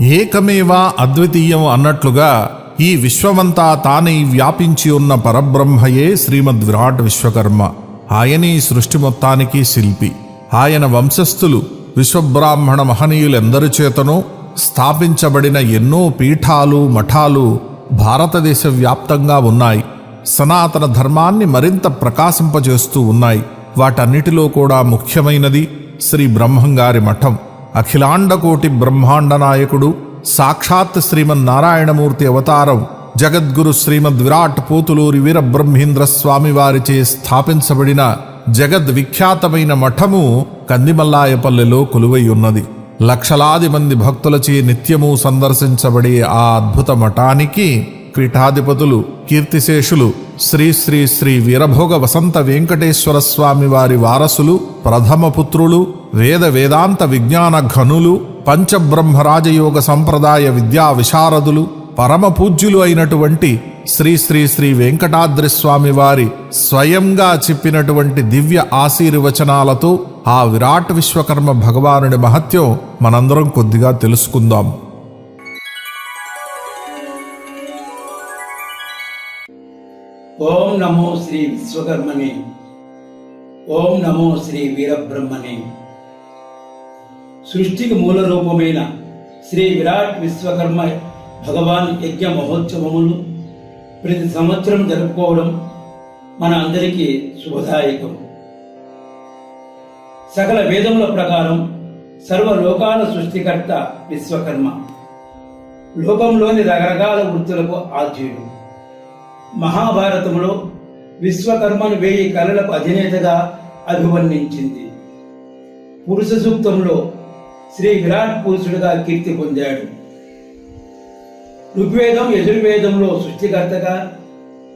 ఏకమేవా అద్వితీయం అన్నట్లుగా ఈ విశ్వమంతా తానై వ్యాపించి ఉన్న పరబ్రహ్మయే శ్రీమద్ విరాట్ విశ్వకర్మ. ఆయనే ఈ సృష్టి మొత్తానికి శిల్పి. ఆయన వంశస్థులు విశ్వబ్రాహ్మణ మహనీయులెందరి చేతనో స్థాపించబడిన ఎన్నో పీఠాలు మఠాలు భారతదేశ వ్యాప్తంగా ఉన్నాయి. సనాతన ధర్మాన్ని మరింత ప్రకాశింపజేస్తూ ఉన్నాయి. వాటన్నిటిలో కూడా ముఖ్యమైనది శ్రీ బ్రహ్మంగారి మఠం. అఖిలాండకోటి బ్రహ్మాండ నాయకుడు సాక్షాత్ శ్రీమన్నారాయణమూర్తి అవతారం జగద్గురు శ్రీమద్ విరాట్ పోతులూరి వీరబ్రహ్మేంద్ర స్వామి వారిచే స్థాపించబడిన జగద్విఖ్యాతమైన మఠము కందిమల్లాయపల్లెలో కొలువై ఉన్నది. లక్షలాది మంది భక్తులచే నిత్యము సందర్శించబడే ఆ అద్భుత మఠానికి పీఠాధిపతులు కీర్తిశేషులు శ్రీ శ్రీ శ్రీ వీరభోగ వసంత వెంకటేశ్వర స్వామి వారి వారసులు ప్రథమ పుత్రులు వేద వేదాంత విజ్ఞాన ఘనులు పంచబ్రహ్మరాజయోగ సంప్రదాయ విద్యా విశారదులు పరమ పూజ్యులు అయినటువంటి శ్రీ శ్రీ శ్రీ వెంకటాద్రి స్వామి వారి స్వయంగా చెప్పినటువంటి దివ్య ఆశీర్వచనాలతో ఆ విరాట్ విశ్వకర్మ భగవానుడి మహత్యం మనందరం కొద్దిగా తెలుసుకుందాం. ఓం నమో శ్రీ విశ్వకర్మణి. ఓం నమో శ్రీ వీరబ్రహ్మణి. సృష్టికి మూల రూపమైన శ్రీ విరాట్ విశ్వకర్మ భగవాన్ యజ్ఞ మహోత్సవములు ప్రతి సంవత్సరం జరుపుకోవడం మన అందరికీ శుభదాయకం. సకల వేదముల ప్రకారం సర్వలోకాల సృష్టికర్త విశ్వకర్మ. లోకంలోని రకరకాల వృత్తులకు ఆద్యుడు మహాభారతంలో విశ్వకర్మను వేయి కళలకు అధినేతగా అభివర్ణించింది. పురుష సూక్తంలో శ్రీ విరాట్ పురుషుడిగా కీర్తి పొందాడు. ఋగ్వేదం యజుర్వేదంలో సృష్టికర్తగా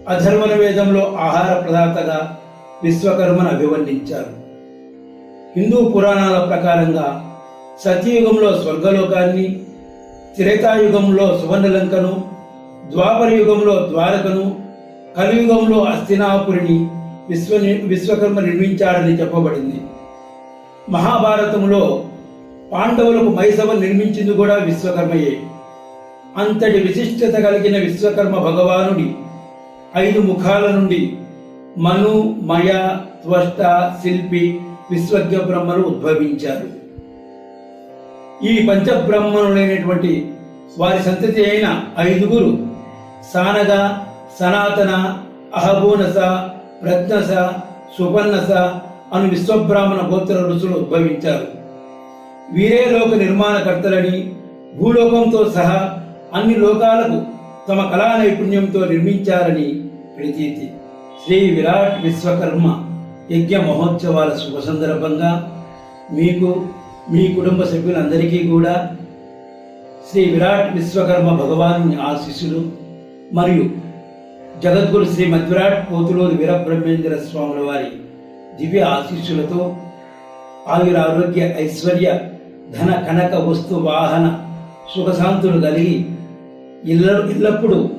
అధర్వణ వేదంలో ఆహార ప్రదాతగా విశ్వకర్మను అభివర్ణించారు. హిందూ పురాణాల ప్రకారంగా సత్యయుగంలో స్వర్గలోకాన్ని త్రేతాయుగంలో సువర్ణలంకను ద్వాపర యుగంలో ద్వారకను కలియుగంలో అస్తినాపురిని విశ్వ విశ్వకర్మ నిర్మించాడని చెప్పబడింది. మహాభారతంలో పాండవులకు మైసవ నిర్మించింది కూడా విశ్వకర్మయే. అంతటి విశిష్టత కలిగిన విశ్వకర్మ భగవానుడి ఐదు ముఖాల నుండి మను మయ త్వష్ట శిల్పి విశ్వజ్ఞ బ్రహ్మలు ఉద్భవించారు. ఈ పంచబ్రహ్మణులైనటువంటి వారి సంతతి అయిన ఐదుగురు సానగా సనాతన అహబూనస ప్రజ్ఞస సుపన్నస అను విశ్వబ్రాహ్మణ గోత్ర ఋషులు ఉద్భవించారు. వీరే లోక నిర్మాణకర్తలని భూలోకంతో సహా అన్ని లోకాలకు తమ కళా నైపుణ్యంతో నిర్మించారని ప్రతీతి. శ్రీ విరాట్ విశ్వకర్మ యజ్ఞ మహోత్సవాల శుభ సందర్భంగా మీకు మీ కుటుంబ సభ్యులందరికీ కూడా శ్రీ విరాట్ విశ్వకర్మ భగవాను ఆశీస్సులు మరియు జగద్గురు శ్రీ మధ్విరాట్ పోతులూరి వీరబ్రహ్మేంద్ర స్వాముల వారి దివ్య ఆశీస్సులతో ఆయుర ఆరోగ్య ఐశ్వర్య ధన కనక వస్తు వాహన సుఖశాంతులు కలిగి ఇల్ల ఇల్లప్పుడు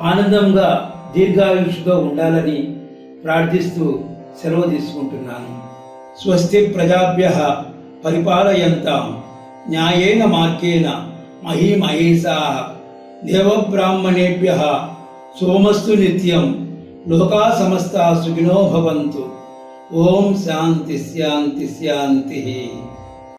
ఆనందంగా దీర్ఘాయుషుగా ఉండాలని ప్రార్థిస్తూ సెలవు తీసుకుంటున్నాను. స్వస్తి ప్రజాభ్య పరిపాలయంతాం. న్యాయేన మార్గేణ మహీమహేషా. దేవబ్రాహ్మణేభ్య सोमस्तु नित्यं। लोका समस्ता सुखिनो भवन्तु। ओम शांति शांति शांति।